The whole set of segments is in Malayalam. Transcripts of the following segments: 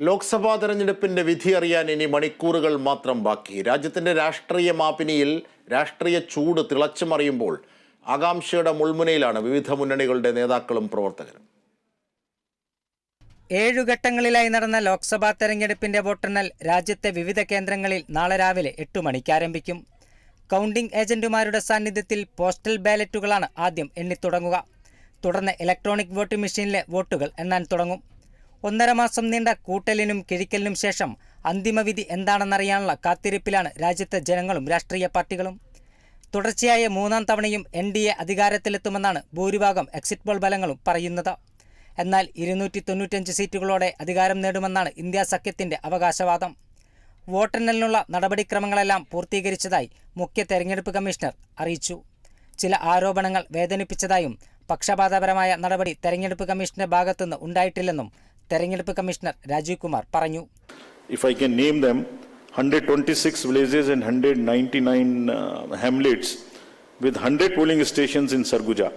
ലോക്സഭാ തെരഞ്ഞെടുപ്പിന്റെ വിധി അറിയാൻ ഇനി മണിക്കൂറുകൾ മാത്രം ബാക്കി. രാജ്യത്തിന്റെ രാഷ്ട്രീയ മാപ്പിനിയിൽ രാഷ്ട്രീയ ചൂട് തിളച്ചു മറിയുമ്പോൾ ആകാംക്ഷയുടെ മുൾമുനയിലാണ് വിവിധ മുന്നണികളുടെ നേതാക്കളും പ്രവർത്തകരും. ഏഴു ഘട്ടങ്ങളിലായി നടന്ന ലോക്സഭാ തെരഞ്ഞെടുപ്പിന്റെ വോട്ടെണ്ണൽ രാജ്യത്തെ വിവിധ കേന്ദ്രങ്ങളിൽ നാളെ രാവിലെ എട്ട് മണിക്ക് ആരംഭിക്കും. കൗണ്ടിംഗ് ഏജന്റുമാരുടെ സാന്നിധ്യത്തിൽ പോസ്റ്റൽ ബാലറ്റുകളാണ് ആദ്യം എണ്ണിത്തുടങ്ങുക. തുടർന്ന് ഇലക്ട്രോണിക് വോട്ടിംഗ് മെഷീനിലെ വോട്ടുകൾ എണ്ണാൻ തുടങ്ങും. ഒന്നര മാസം നീണ്ട കൂട്ടലിനും കിഴിക്കലിനും ശേഷം അന്തിമവിധി എന്താണെന്നറിയാനുള്ള കാത്തിരിപ്പിലാണ് രാജ്യത്തെ ജനങ്ങളും രാഷ്ട്രീയ പാർട്ടികളും. തുടർച്ചയായ മൂന്നാം തവണയും എൻ ഡി എ അധികാരത്തിലെത്തുമെന്നാണ് ഭൂരിഭാഗം എക്സിറ്റ് പോൾ ഫലങ്ങളും പറയുന്നത്. എന്നാൽ ഇരുന്നൂറ്റി തൊണ്ണൂറ്റഞ്ച് സീറ്റുകളോടെ അധികാരം നേടുമെന്നാണ് ഇന്ത്യ സഖ്യത്തിന്റെ അവകാശവാദം. വോട്ടെണ്ണലിനുള്ള നടപടിക്രമങ്ങളെല്ലാം പൂർത്തീകരിച്ചതായി മുഖ്യ തെരഞ്ഞെടുപ്പ് കമ്മീഷണർ അറിയിച്ചു. ചില ആരോപണങ്ങൾ വേദനിപ്പിച്ചതായും പക്ഷപാതപരമായ നടപടി തെരഞ്ഞെടുപ്പ് കമ്മീഷന്റെ ഭാഗത്തുനിന്ന് ഉണ്ടായിട്ടില്ലെന്നും തെരഞ്ഞെടുപ്പ് കമ്മീഷണർ രാജീവ് കുമാർ പറഞ്ഞു if I can name them, 126 villages and 199 uh, hamlets with 100 polling stations in Sarguja,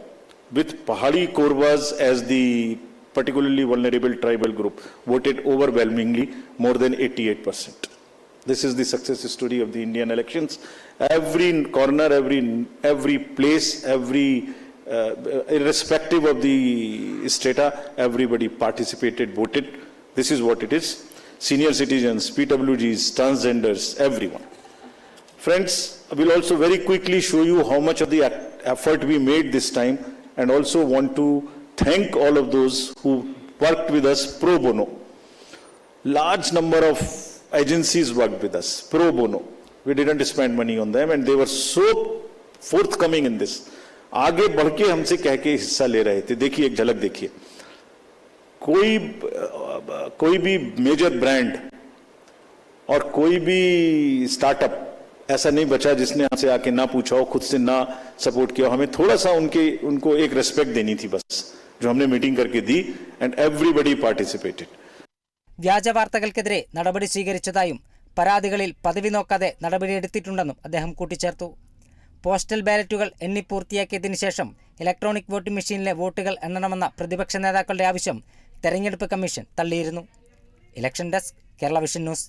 with Pahadi Korwas as the particularly vulnerable tribal group, voted overwhelmingly more than 88%. This is the success story of the Indian elections. Every corner, every, every place, every uh, uh, irrespective of the strata, everybody participated, voted. This is what it is. Senior citizens, PWGs, transgenders, everyone. Friends, I will also very quickly show you how much of the effort we made this time and also want to thank all of those who worked with us pro bono. Large number of agencies worked with us pro bono. We didn't spend money on them and they were so forthcoming in this. आगे बढ़ के हमसे कह के हिस्सा ले रहे थे देखिए एक झलक देखिए कोई अ, कोई भी मेजर ब्रांड और कोई भी स्टार्टअप ऐसा नहीं बचा जिसने हमसे आके ना पूछा हो खुद से ना सपोर्ट किया हो हमें थोड़ा सा उनके उनको एक रेस्पेक्ट देनी थी बस जो हमने मीटिंग करके दी एंड एवरीबडी पार्टिसिपेटेड വ്യാജ വാർത്തകൾക്കെതിരെ നടപടി സ്വീകരിച്ചതായും പരാതികളിൽ പദവി നോക്കാതെ നടപടിയെടുത്തിട്ടുണ്ടെന്നും അദ്ദേഹം കൂട്ടിച്ചേർത്തു പോസ്റ്റൽ ബാലറ്റുകൾ എണ്ണി പൂർത്തിയാക്കിയതിനു ശേഷം ഇലക്ട്രോണിക് വോട്ടിംഗ് മെഷീനിലെ വോട്ടുകൾ എണ്ണണമെന്ന പ്രതിപക്ഷ നേതാക്കളുടെ ആവശ്യം തെരഞ്ഞെടുപ്പ് കമ്മീഷൻ തള്ളിയിരുന്നു. Election desk Kerala vision news.